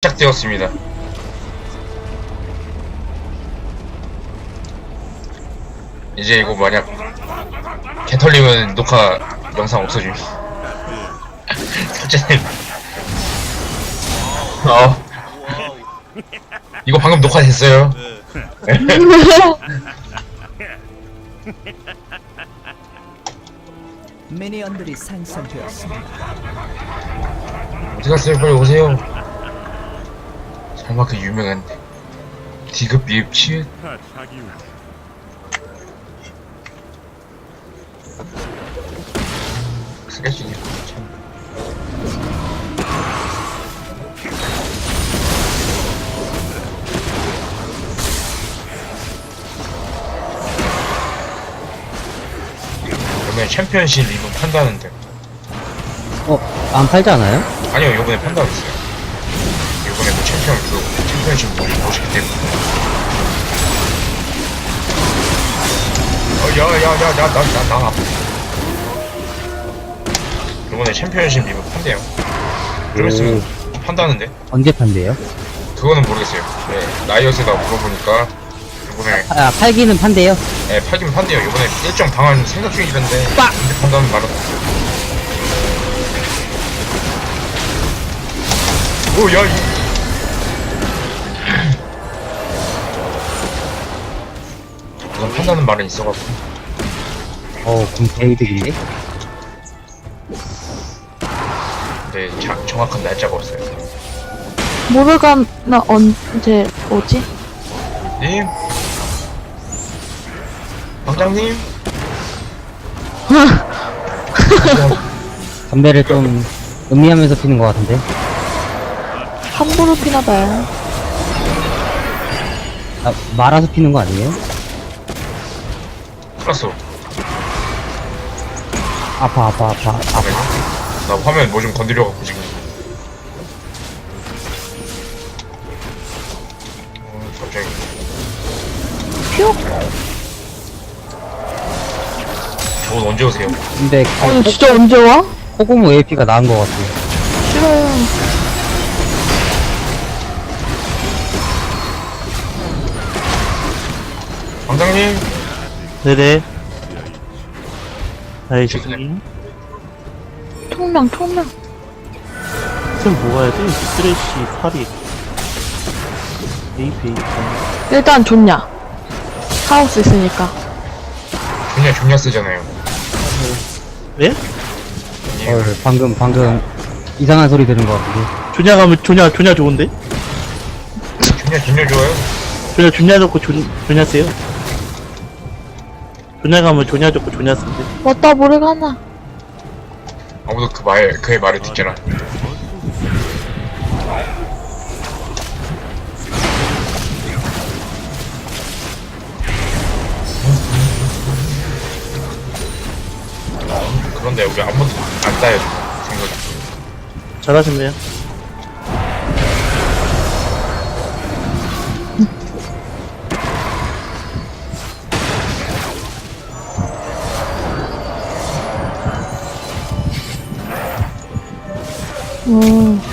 시작되었습니다. 이제 이거 만약 개털리면 녹화 영상 없어짐. 삭제됨. 어. 이거 방금 녹화됐어요. 미니언들이 생성되었습니다. 어디 갔어요? 빨리 오세요. 설마 그 유명한 디귿 비읍 치읓 스케치니 참. 이번에 챔피언십 리브 판다는데 어, 안 팔지 않아요? 아니요 이번에 판다고 했어요 챔피언 그 챔피언십 뭐 모시기 때문에. 어야야야야나나나. 이번에 챔피언십 리브 판대요. 좀 있으면 판다는데? 언제 판대요? 그거는 모르겠어요. 네 라이엇에다 물어보니까 이번에 아, 팔기는 판대요? 네, 팔기면 판대요. 이번에 일정 방안 생각 중이던데 근데 판다는 말은 오야 이 판다는 말은 있어가지고 어, 그럼 개이득인데? 근데 자, 정확한 날짜가 없어요 모르가나 언제 오지? 님 방장님 담배를 좀 음미하면서 피는 것 같은데? 함부로 피나 봐요. 아, 말아서 피는 거 아니에요? 플러스 아파, 아파, 아파, 아파. 나 화면 뭐 좀 건드려갖고 지금 어, 갑자기 퓨? 저건 언제 오세요? 근데 아니 진짜 언제 와? 코고모 AP가 나은 것 같아요. 싫어요. 방장님 네네. 아이, 죄송해요. 총명 총명. 지금 뭐 가야 돼? 쓰레쉬, 파리. AP, 일단 좋냐? 하우스 있으니까. 존냐 존냐 쓰잖아요 예? 아니에요 헐, 방금, 방금 이상한 소리 들은 것 같은데. 조냐 가면 조냐, 조냐 좋은데? 존냐 존냐 좋아요 조냐, 조냐 좋고 조, 조냐 세요. 조냐 가면 조냐 좋고 조냐 쓴데. 왔다 모르가나. 아무도 그 말 그의 말을 듣잖아 그런데 우리 한 번도 안 따요 생각이 잘하셨네요. 음.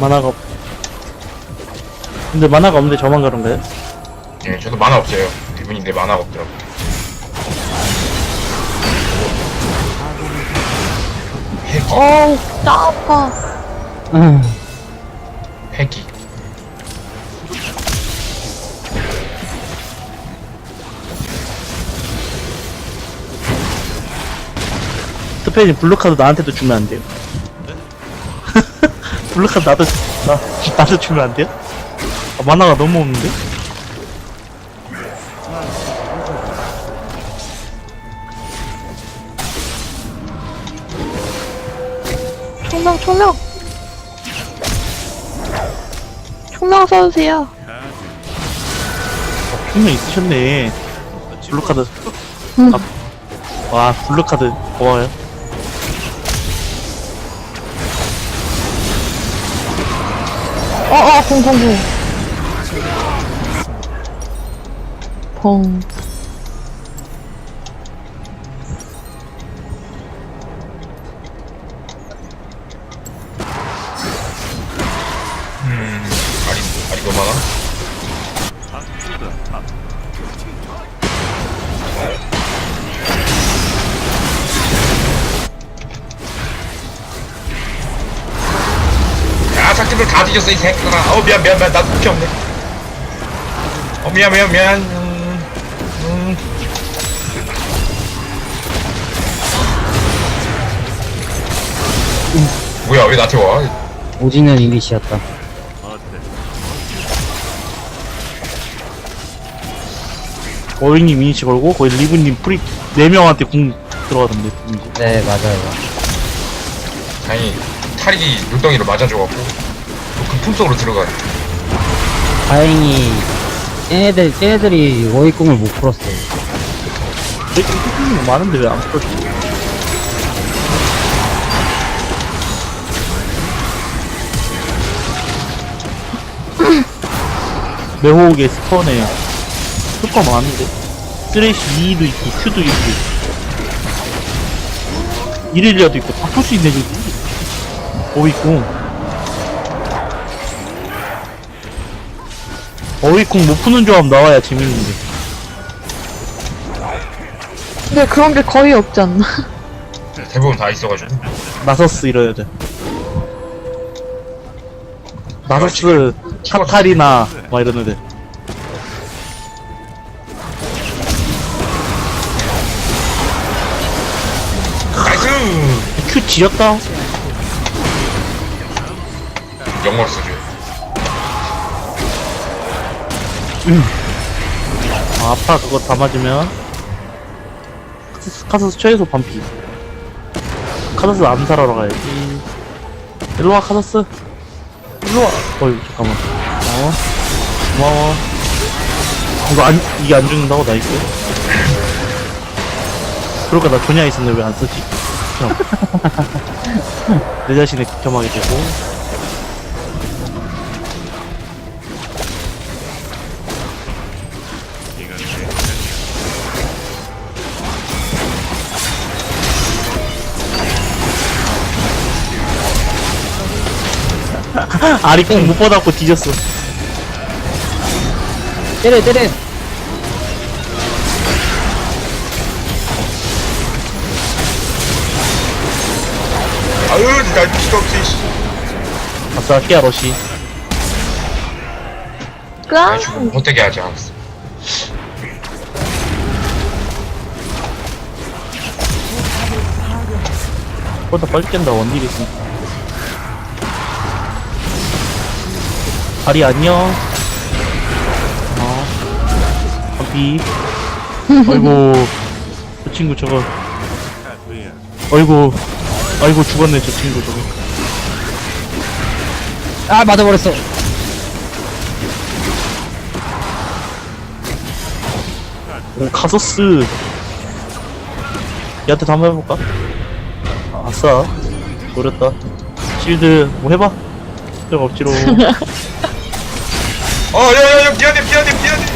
만화가 없. 근데 만화가 없는데 저만 그런가요? 예 저도 만화 없어요 대분인데 만화가 없더라고 패기 어우 나 아파. 아, 패기 스페인 블루 카드 나한테도 주면 안 돼요. 블루카드 나도, 나, 나도 주면 안 돼요? 아, 만화가 너무 없는데? 총명, 총명! 총명 써주세요. 분명 있으셨네. 블루카드. 음. 아, 와, 블루카드. 고마워요. 어, 어, 공, 공, 공. 펑. 야, 작집을 다 뒤졌어, 이 새끼들아. 어, 미안, 미안, 미안. 나도 국이 없네. 어, 미안, 미안, 미안. 음, 음. 뭐야, 왜 나한테 와? 오지는 이니시였다. 어잉님 미니치 걸고, 거기 리브님 프리, 4명한테 궁 들어가던데. 이거. 네, 맞아요. 다행히 탈이 눈덩이로 맞아줘갖고 그 품속으로 들어가. 다행히, 쟤네들, 쟤네들이 워익공을 못 풀었어요. 여기 궁 많은데 왜 안 풀어지? 매호옥의 스펀에 스펀 많은데 쓰레쉬 2도 있고 큐도 있고 이렐리아도 있고 다풀수 있네 저기 어이콩 어이콩 못 푸는 조합 나와야 재밌는데 근데 그런 게 거의 없지 않나? 대부분 다 있어가지고. 나서스 이래야 돼 나서스 카타리나 막 애들 나이스! 큐 지렸다 영어로 아, 아파 그거 다 맞으면. 카서스, 카서스 최소 반피. 카서스 암살하러 가야지. 일로와 카서스. 일로와. 어이 잠깐만. 어 고마워. 이거 안 이게 안 죽는다고 나이스? 그러니까 나 조냐 있었는데 왜 안 쓰지? 형. 내 자신을 극혐하게 되고 아리콩 못 받았고 뒤졌어 때려, 때려! 아유, 나 피가 없지, 씨. 아싸 깨야 러시 까? 아, 죽음 못되게 하지 않았어. 보다 빨리 깬다 원딜 있으니까 다리 안녕. 어. 커피 아이고. 저 친구 저거. 아이고. 아이고 죽었네 저 친구 저거. 아, 맞아버렸어. 오 카소스. 얘한테 한번 해볼까? 아싸. 노렸다. 실드 뭐 해봐. 필요가 없지로 어, 야, 야, 야, 미안해, 미안해, 미안해.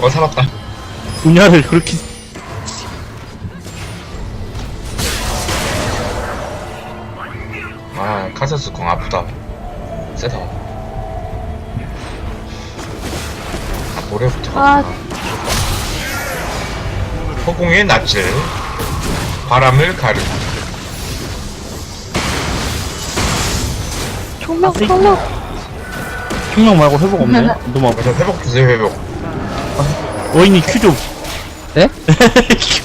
어, 살았다. 분야를 그렇게 아, 카서스 공 아프다. 세다. 모래부터. 아, 허공의 낯을 바람을 가르. 총명, 총명. 흉령 말고 회복 없네 너무 아파 그래서 회복 주세요, 회복. 어인이 큐 좀 네?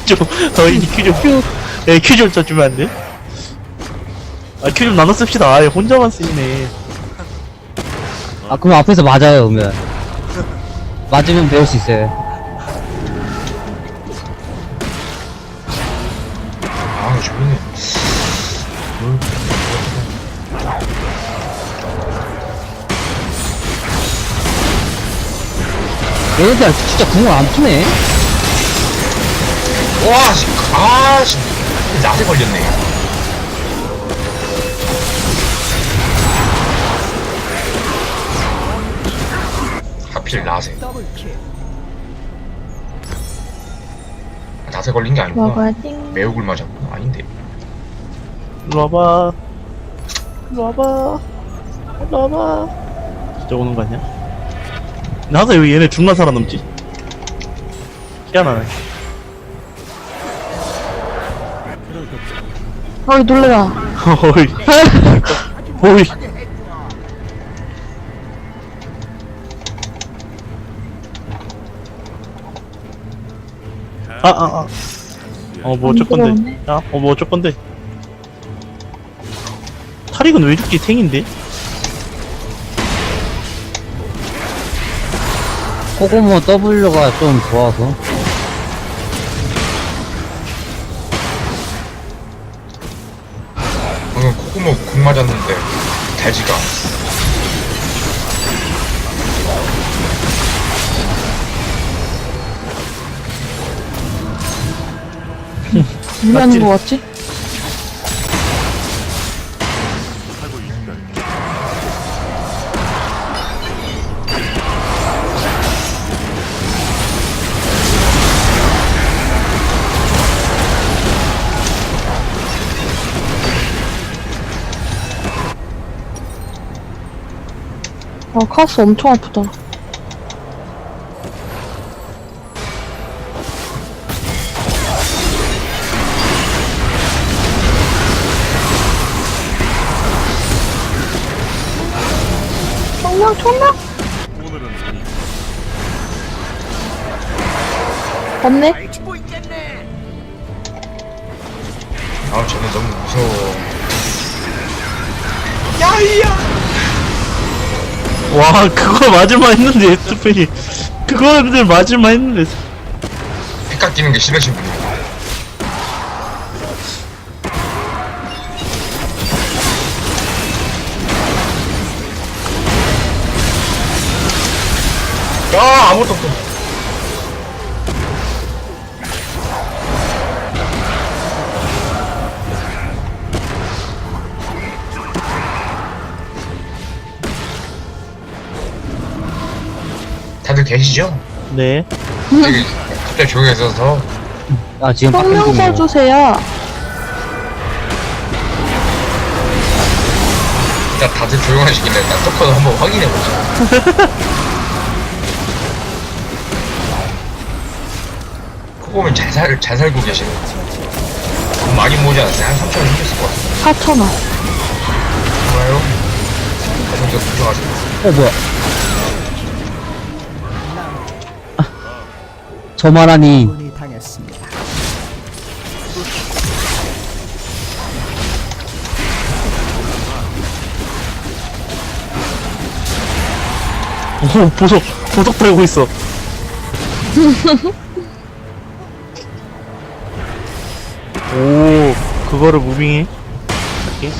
큐 좀 어인이 큐 좀 큐 네, 큐좀 써주면 안 돼? 아, 큐 좀 나눠 씁시다. 아예 혼자만 쓰시네. 아, 그럼 앞에서 맞아요, 그러면. 맞으면 배울 수 있어요. 얘네들 진짜 궁을 안 투네? 와 씨 아씨 낫에 걸렸네 하필 더블킬. 낫에 걸린 게 아니구나 먹어야지. 매우 굶어졌 아닌데 일로 와봐. 일로 와봐. 일로 와봐. 진짜 오는 거 아니야? 나도 왜 얘네 존나 살아남지? 희한하네. 어이, 놀래라. 어이. 어이. 아, 아, 아. 어, 뭐 어쩔 건데? 야, 어, 뭐 어쩔 건데? 탈익은 왜 죽지? 탱인데? 코고모 W가 좀 좋아서. 방금 코코모 궁 맞았는데 달지가 않았어 왜 하는 맞지? 거 같지? 아, 카스 엄청 아프다. 총명, 총명! 없네? 아 쟤네 너무 무서워 와, 그거 맞을만 했는데, 에스페이. 그거를 맞을만 했는데. 피 깎이는 게 싫으신 분이 야 아무것도 없어 계시죠? 네. 갑자기, 갑자기 조용해져서 아, 지금 빡센 총명 중이에요. 써주세요. 일단 다들 조용하시길래 일단 토커도 한번 확인해보자 그거 보면 잘, 살, 잘 살고 계시네 돈 많이 모으지 않았어요? 한 3천원 힘들었을 것 같아요 4,000원. 좋아요 가정도 걱정하시고 어, 뭐야. 저만 하니, 분이 당했습니다. 오, 보석, 보석 달고 있어. 오, 그거를 무빙해? 이렇게?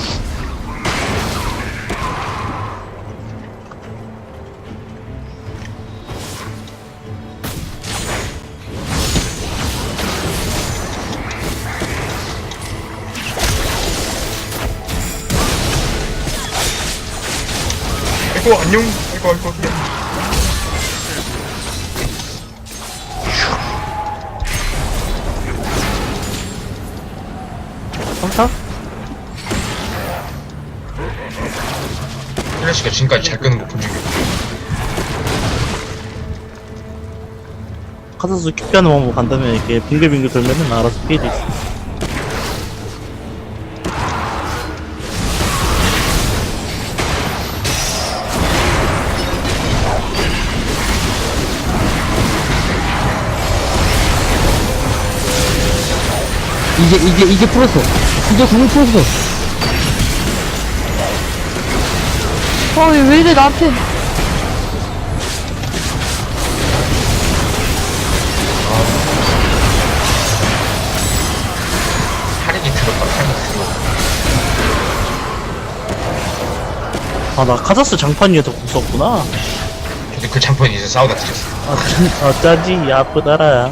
아이고 안녕 아이고 아이고. 평타? 플래시가 지금까지 잘 끄는 거 본 적이 없어 카사스 큐피하는 방법 간다면 이렇게 빙글빙글 돌면은 알아서 피해질 수 있어. 이제 이제 이제 풀었어. 이제 궁 풀었어. 아왜 이래 나한테? 아나 카자스 장판 위에서 무섭구나. 근데 그 장판이 이제 싸우다 뒤졌어. 아 짜지 아프다라.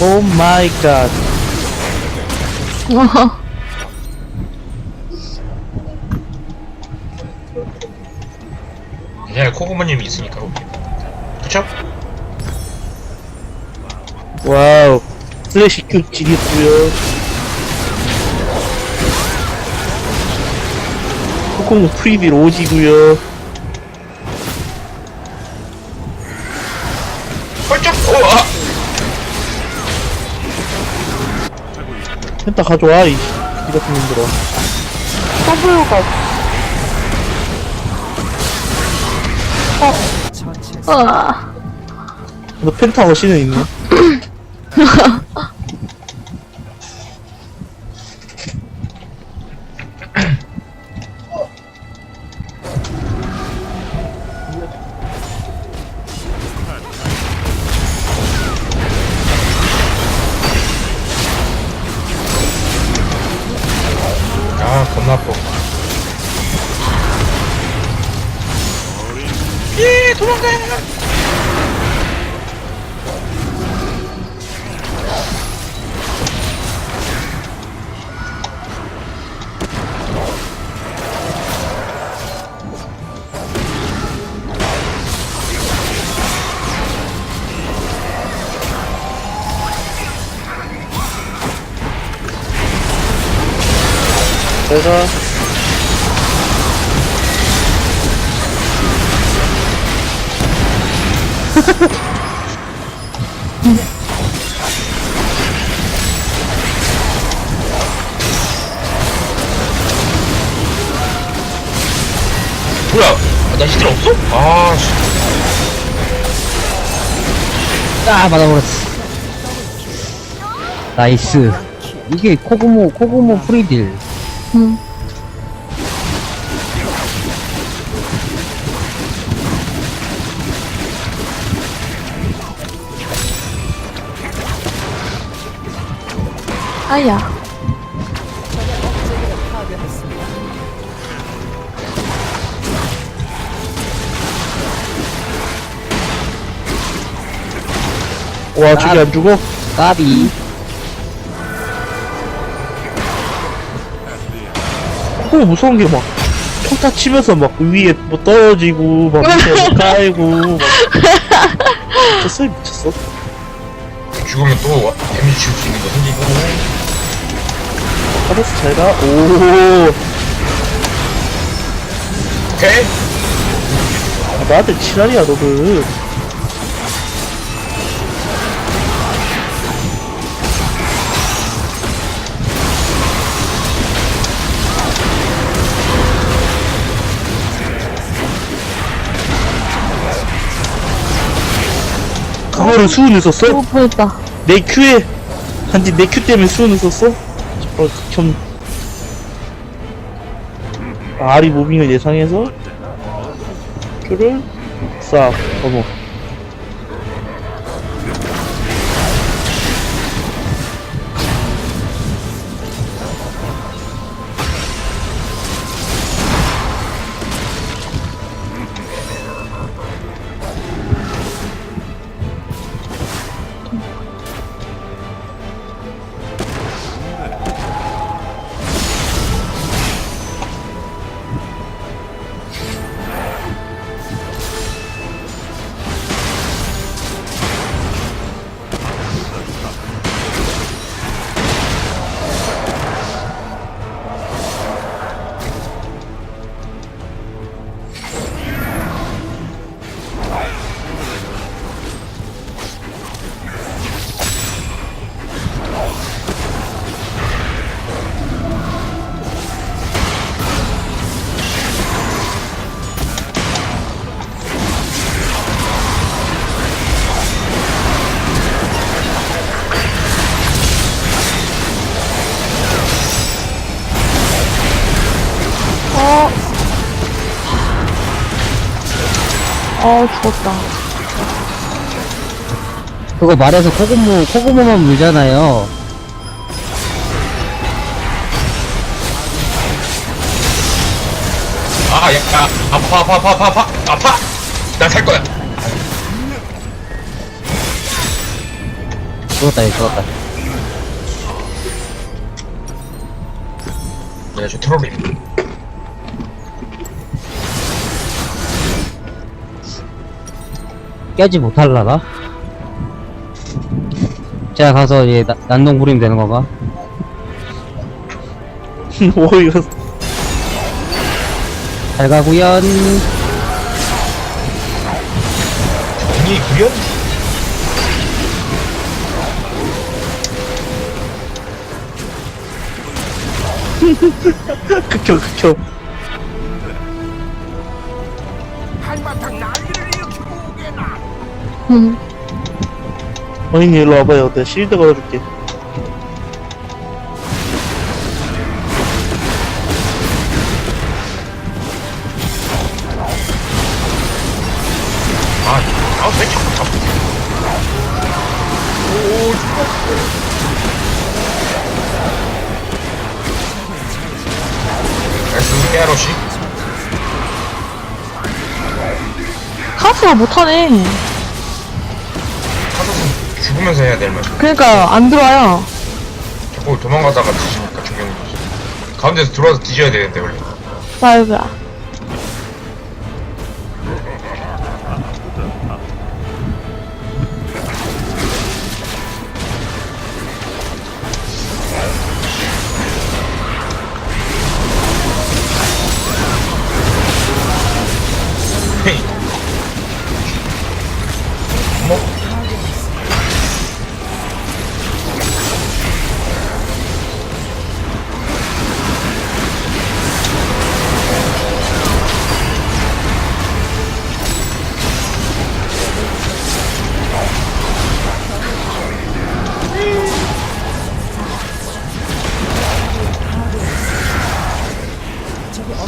오 마이 갓. 그냥 코고모님이 있으니까 오케이. 그쵸? 와우. 슬래시 큐 지겠고요. 코코모 프리빌 오지고요. 펜타 가져와, 이, 이 같은 놈들아. W가 처치 아너 펜타 어시는 있네. 예, 도망가! 내가 뭐야? 아, 나 히들 없어? 아, 씨. 아 맞아버렸어 나이스 이게 코고모 코고모 프리딜 응. 아야. 와 저기 안 죽어? 까비 그거 무서운 게 막 평타 치면서 막 위에 뭐 떨어지고 막 밑에 뭐 깔고 막. 미쳤어 미쳤어? 죽으면 또 와- 데미지 줄 수 있는 거 생기고. 알았어 잘가. 오. 오케이? 아, 나한테 지랄이야 너는 그거를 수은을 썼어? 오 보였다 내 큐에 단지 내 큐 때문에 수은을 썼어? 어, 좀 아리 무빙을 예상해서 큐를 싹 어머 어 죽었다 그거 말해서 코고모, 코고모만 물잖아요. 아, 야, 야, 아파, 아파, 아파, 아파, 아파, 아파! 난살 거야! 죽었다, 얘 죽었다. 네, 저 트롤이. 깨지 못할라나? 제가 가서 얘 나- 난동 부리면 되는 건가? 뭐 이거 잘 가구연. 정의 구현? 극혐 극혐 응. 어린이 일로 와봐요 내가 실드 걸어줄게? 카스가 못하네. 죽으면서 해야 될 말. 그러니까 안 들어와요. 자꾸 도망가다가 뒤지니까 거지. 가운데서 들어와서 뒤져야 되는데, 원래. 말가. 헤이.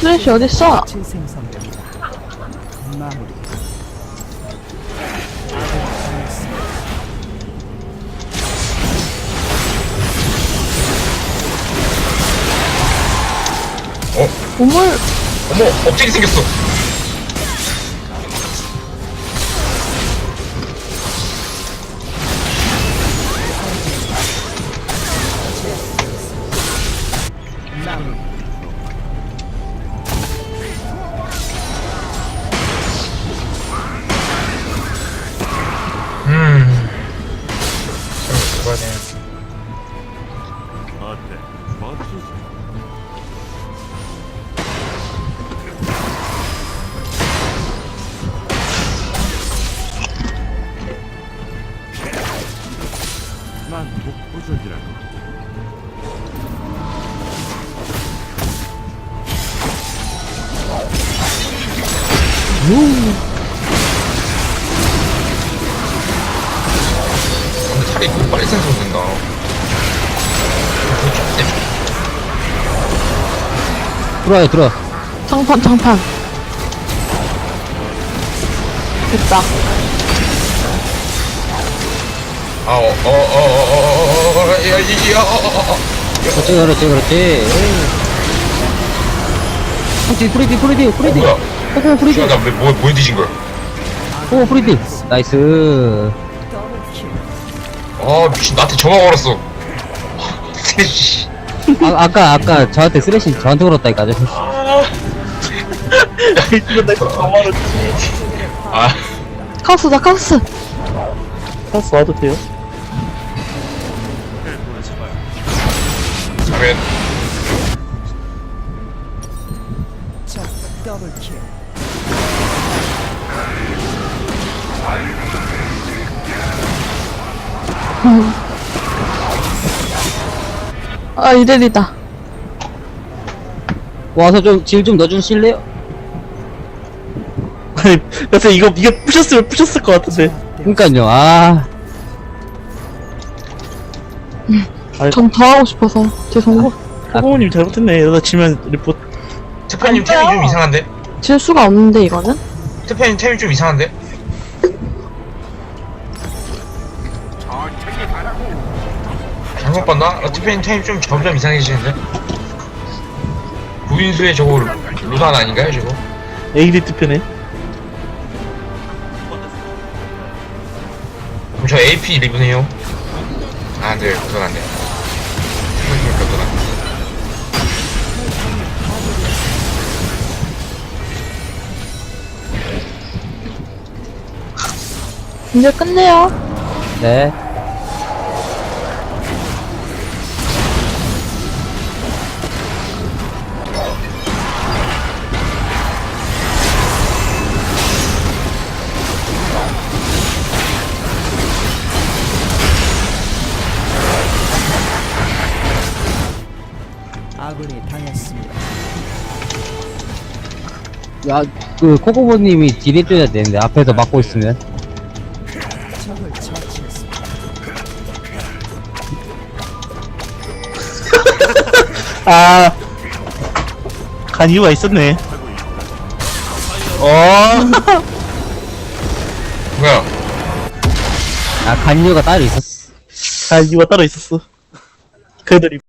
슬래시 어딨어? 마무리. 어? 우물, 어머, 업적이 생겼어. Yes. 들어와요, 들어와. 장판, 장판. 됐다. 아, 어, 어, 어, 어, 어, 어, 어, 어, 어, 어, 어, 어. 그렇지, 그렇지, 그렇지. 그렇지, 프리디, 프리디, 어, 프리디. 뭐야? 코고모 프리디. 시간 나왜 뭐, 뭐 뒤진 거야? 오, 프리디. 나이스. 아, 미친, 나한테 전화 걸었어. 씨. 아, 아까, 아까 저한테 쓰레쉬 저한테 걸었다니까. 저. 이거 나 이거 가만히 아, 카스다, 카스. 카스 와도 돼요? 그러면 적 더블킬. 아, 이래리다. 와서 좀, 질 좀 넣어주실래요? 아니 여태 이거 이거 부셨으면 부셨을 것 같은데 그니까요, 아. 전더 하고 싶어서. 죄송해요. 호모님 잘못했네 이러다 지면 리포트 특파님 템이 좀 이상한데? 질 수가 없는데, 이거는? 특파님 템이 좀 이상한데? 잘못 봤나? 어, 티페인 타임 좀 점점 이상해지는데? 구인수의 저거 루단 아닌가요, 저거? ADT 편에. 그럼 저 AP 리븐해요. 아, 안 돼요. 그건 안 돼요. 그건 안 돼요. 이제 끝내요. 네. 야, 그, 코코보님이 딜해줘야 되는데, 앞에서 막고 있으면. 아. 간 이유가 있었네. 어. 뭐야? 아, 간유가 따로 있었어. 간 이유가 따로 있었어. 그들이